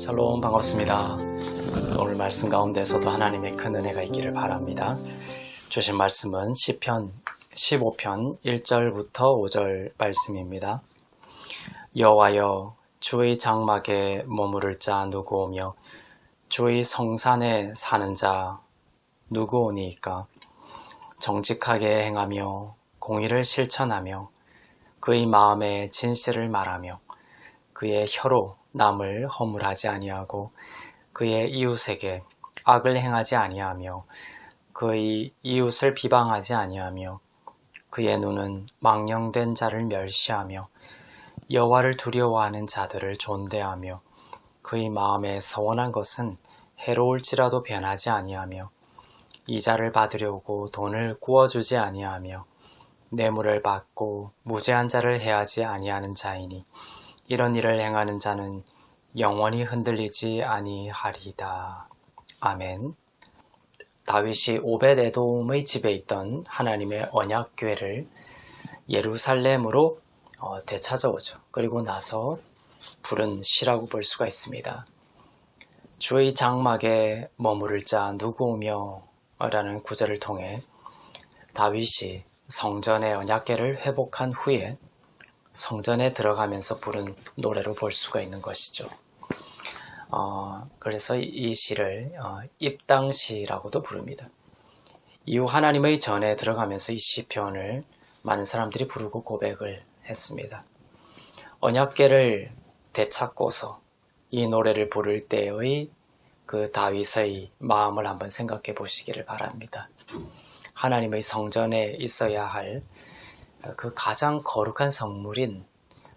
샬롬 반갑습니다. 오늘 말씀 가운데서도 하나님의 큰 은혜가 있기를 바랍니다. 주신 말씀은 시편 15편 1절부터 5절 말씀입니다. 여호와여 주의 장막에 머무를 자 누구 오며 주의 성산에 사는 자 누구 오니이까 정직하게 행하며 공의를 실천하며 그의 마음에 진실을 말하며 그의 혀로 남을 허물하지 아니하고 그의 이웃에게 악을 행하지 아니하며 그의 이웃을 비방하지 아니하며 그의 눈은 망령된 자를 멸시하며 여호와를 두려워하는 자들을 존대하며 그의 마음에 서원한 것은 해로울지라도 변하지 아니하며 이자를 받으려고 돈을 구워주지 아니하며 뇌물을 받고 무죄한 자를 해하지 아니하는 자이니 이런 일을 행하는 자는 영원히 흔들리지 아니하리다. 아멘. 다윗이 오베데돔의 집에 있던 하나님의 언약궤를 예루살렘으로 어, 되찾아오죠. 그리고 나서 부른 시라고 볼 수가 있습니다. 주의 장막에 머무를 자 누구오며 라는 구절을 통해 다윗이 성전의 언약궤를 회복한 후에 성전에 들어가면서 부른 노래로 볼 수가 있는 것이죠. 어, 그래서 이 시를 어, 입당시라고도 부릅니다. 이후 하나님의 전에 들어가면서 이 시편을 많은 사람들이 부르고 고백을 했습니다. 언약계를 되찾고서 이 노래를 부를 때의 그 다윗의 마음을 한번 생각해 보시기를 바랍니다. 하나님의 성전에 있어야 할 그 가장 거룩한 성물인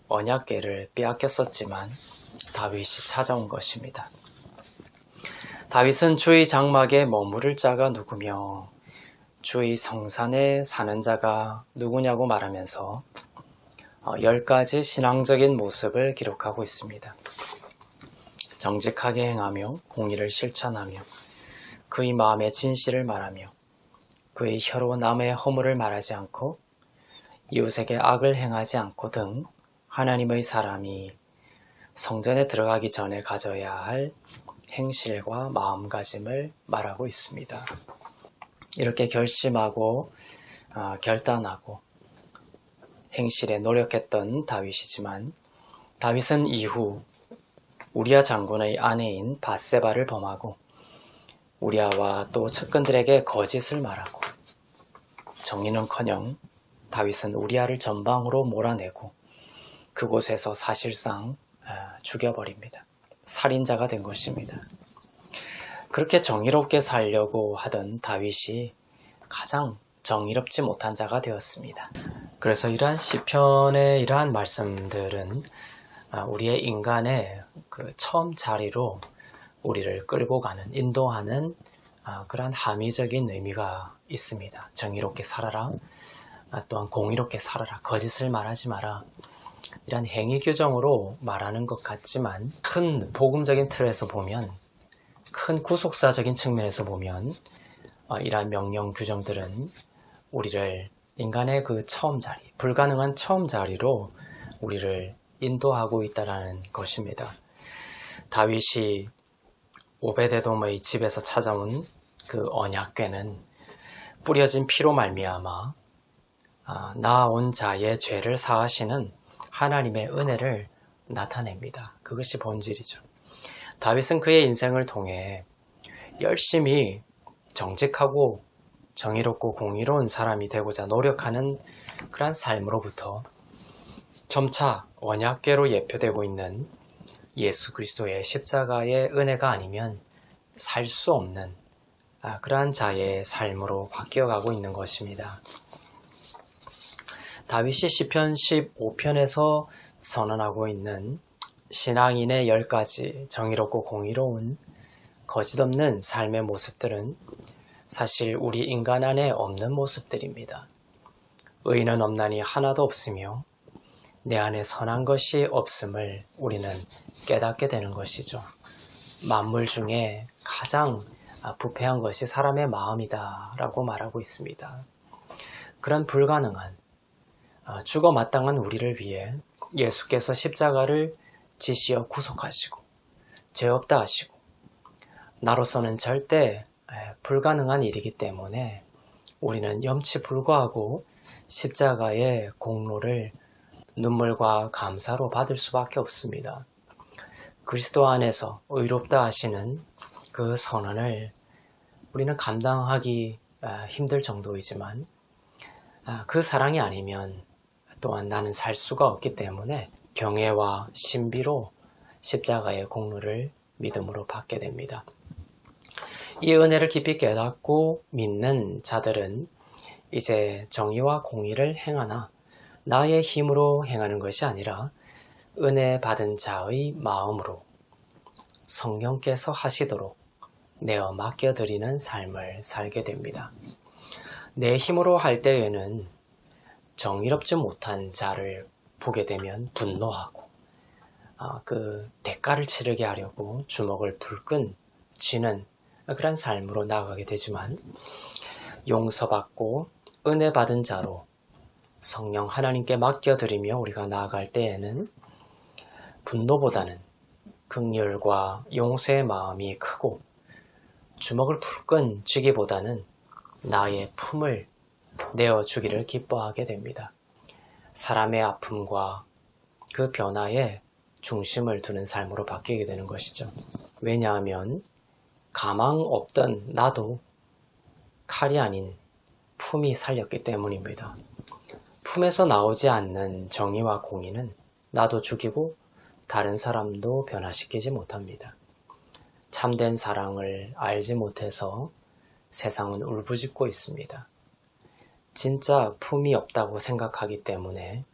언약궤를 빼앗겼었지만 다윗이 찾아온 것입니다. 다윗은 주의 장막에 머무를 자가 누구며 주의 성산에 사는 자가 누구냐고 말하면서 어, 열 가지 신앙적인 모습을 기록하고 있습니다. 정직하게 행하며 공의를 실천하며 그의 마음의 진실을 말하며 그의 혀로 남의 허물을 말하지 않고 이웃에게 악을 행하지 않고 등 하나님의 사람이 성전에 들어가기 전에 가져야 할 행실과 마음가짐을 말하고 있습니다. 이렇게 결심하고 어, 결단하고 행실에 노력했던 다윗이지만 다윗은 이후 우리아 장군의 아내인 바세바를 범하고 우리아와 또 측근들에게 거짓을 말하고 정의는커녕 다윗은 우리아를 전방으로 몰아내고 그곳에서 사실상 아, 죽여버립니다. 살인자가 된 것입니다. 그렇게 정의롭게 살려고 하던 다윗이 가장 정의롭지 못한 자가 되었습니다. 그래서 이러한 시편의 이러한 말씀들은 아, 우리의 인간의 그 처음 자리로 우리를 끌고 가는, 인도하는 아, 그러한 함의적인 의미가 있습니다. 정의롭게 살아라. 아, 또한 공의롭게 살아라. 거짓을 말하지 마라. 이런 행위 규정으로 말하는 것 같지만 큰 복음적인 틀에서 보면 큰 구속사적인 측면에서 보면 어, 이러한 명령 규정들은 우리를 인간의 그 처음 자리, 불가능한 처음 자리로 우리를 인도하고 있다는 것입니다. 다윗이 오베데돔의 집에서 찾아온 그 언약궤는 뿌려진 피로 말미암아 아, 나온 자의 죄를 사하시는 하나님의 은혜를 나타냅니다. 그것이 본질이죠. 다윗은 그의 인생을 통해 열심히 정직하고 정의롭고 공의로운 사람이 되고자 노력하는 그러한 삶으로부터 점차 원약계로 예표되고 있는 예수 그리스도의 십자가의 은혜가 아니면 살 수 없는 아, 그러한 자의 삶으로 바뀌어 가고 있는 것입니다. 다윗이 시편 15편에서 선언하고 있는 신앙인의 10가지 정의롭고 공의로운 거짓없는 삶의 모습들은 사실 우리 인간 안에 없는 모습들입니다. 의는 없나니 하나도 없으며 내 안에 선한 것이 없음을 우리는 깨닫게 되는 것이죠. 만물 중에 가장 부패한 것이 사람의 마음이다 라고 말하고 있습니다. 그런 불가능한 아, 죽어 마땅한 우리를 위해 예수께서 십자가를 지시어 구속하시고 죄 없다 하시고 나로서는 절대 에, 불가능한 일이기 때문에 우리는 염치 불구하고 십자가의 공로를 눈물과 감사로 받을 수밖에 없습니다. 그리스도 안에서 의롭다 하시는 그 선언을 우리는 감당하기 아, 힘들 정도이지만 아, 그 사랑이 아니면 또한 나는 살 수가 없기 때문에 경애와 신비로 십자가의 공로를 믿음으로 받게 됩니다. 이 은혜를 깊이 깨닫고 믿는 자들은 이제 정의와 공의를 행하나 나의 힘으로 행하는 것이 아니라 은혜 받은 자의 마음으로 성령께서 하시도록 내어 맡겨드리는 삶을 살게 됩니다. 내 힘으로 할 때에는 정의롭지 못한 자를 보게 되면 분노하고 아, 그 대가를 치르게 하려고 주먹을 불끈 쥐는 그런 삶으로 나아가게 되지만 용서받고 은혜 받은 자로 성령 하나님께 맡겨드리며 우리가 나아갈 때에는 분노보다는 극렬과 용서의 마음이 크고 주먹을 불끈 쥐기보다는 나의 품을 내어주기를 기뻐하게 됩니다. 사람의 아픔과 그 변화에 중심을 두는 삶으로 바뀌게 되는 것이죠. 왜냐하면 가망 없던 나도 칼이 아닌 품이 살렸기 때문입니다. 품에서 나오지 않는 정의와 공의는 나도 죽이고 다른 사람도 변화시키지 못합니다. 참된 사랑을 알지 못해서 세상은 울부짖고 있습니다. 진짜 품이 없다고 생각하기 때문에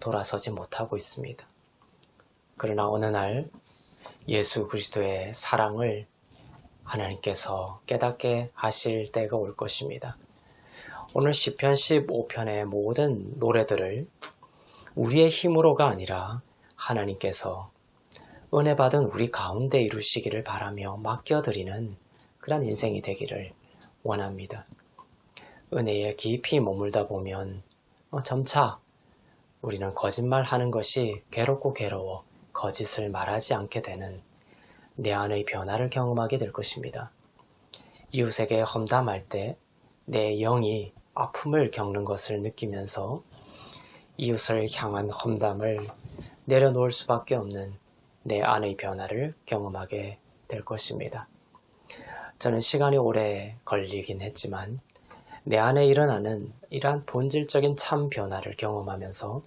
돌아서지 못하고 있습니다. 그러나 어느 날 예수 그리스도의 사랑을 하나님께서 깨닫게 하실 때가 올 것입니다. 오늘 시편 15편의 모든 노래들을 우리의 힘으로가 아니라 하나님께서 은혜 받은 우리 가운데 이루시기를 바라며 맡겨드리는 그런 인생이 되기를 원합니다. 은혜에 깊이 머물다 보면 어, 점차 우리는 거짓말 하는 것이 괴롭고 괴로워 거짓을 말하지 않게 되는 내 안의 변화를 경험하게 될 것입니다. 이웃에게 험담할 때 내 영이 아픔을 겪는 것을 느끼면서 이웃을 향한 험담을 내려놓을 수밖에 없는 내 안의 변화를 경험하게 될 것입니다. 저는 시간이 오래 걸리긴 했지만 내 안에 일어나는 이러한 본질적인 참 변화를 경험하면서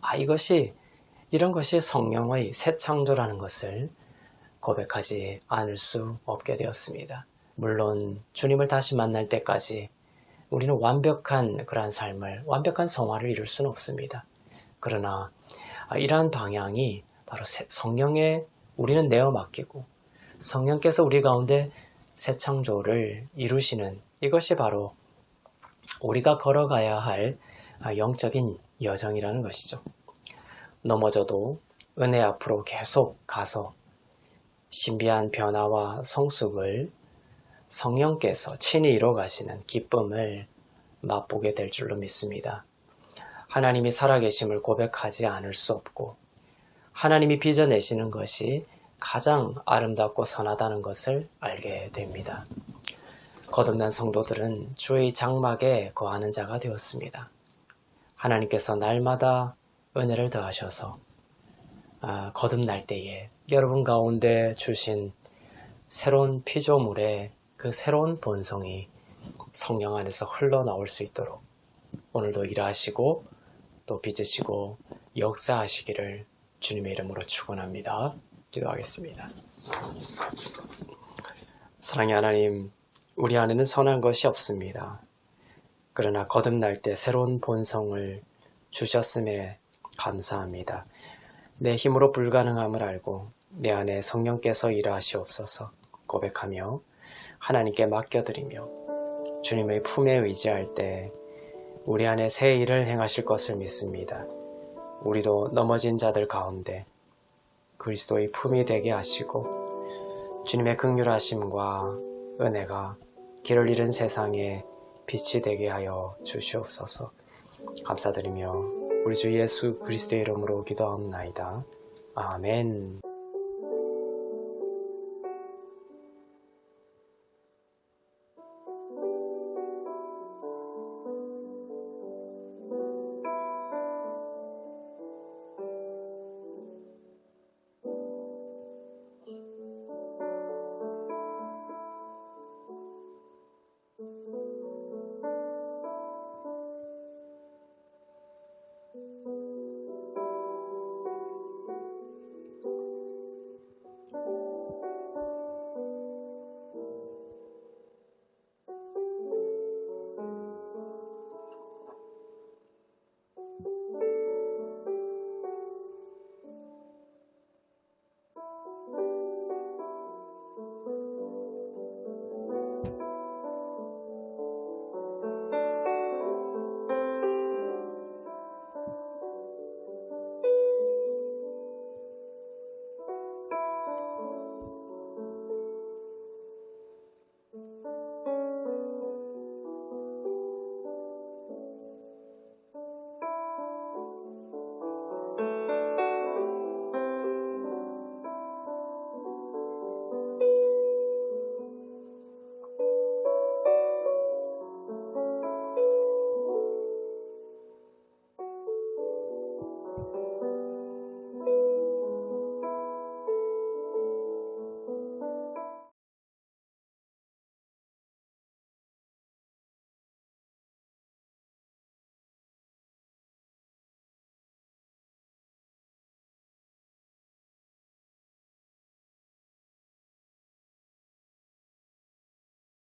아 이것이 이런 것이 성령의 새 창조라는 것을 고백하지 않을 수 없게 되었습니다. 물론 주님을 다시 만날 때까지 우리는 완벽한 그러한 삶을 완벽한 성화를 이룰 수는 없습니다. 그러나 이러한 방향이 바로 성령에 우리는 내어 맡기고 성령께서 우리 가운데 새 창조를 이루시는 이것이 바로 우리가 걸어가야 할 영적인 여정이라는 것이죠. 넘어져도 은혜 앞으로 계속 가서 신비한 변화와 성숙을 성령께서 친히 이뤄 가시는 기쁨을 맛보게 될 줄로 믿습니다. 하나님이 살아계심을 고백하지 않을 수 없고 하나님이 빚어내시는 것이 가장 아름답고 선하다는 것을 알게 됩니다. 거듭난 성도들은 주의 장막에 거하는 자가 되었습니다. 하나님께서 날마다 은혜를 더하셔서 아, 거듭날 때에 여러분 가운데 주신 새로운 피조물의 그 새로운 본성이 성령 안에서 흘러나올 수 있도록 오늘도 일하시고 또 빚으시고 역사하시기를 주님의 이름으로 축원합니다. 기도하겠습니다. 사랑의 하나님, 우리 안에는 선한 것이 없습니다. 그러나 거듭날 때 새로운 본성을 주셨음에 감사합니다. 내 힘으로 불가능함을 알고 내 안에 성령께서 일하시옵소서 고백하며 하나님께 맡겨드리며 주님의 품에 의지할 때 우리 안에 새 일을 행하실 것을 믿습니다. 우리도 넘어진 자들 가운데 그리스도의 품이 되게 하시고 주님의 극률하심과 은혜가 길을 잃은 세상에 빛이 되게 하여 주시옵소서 감사드리며 우리 주 예수 그리스도의 이름으로 기도하옵나이다. 아멘.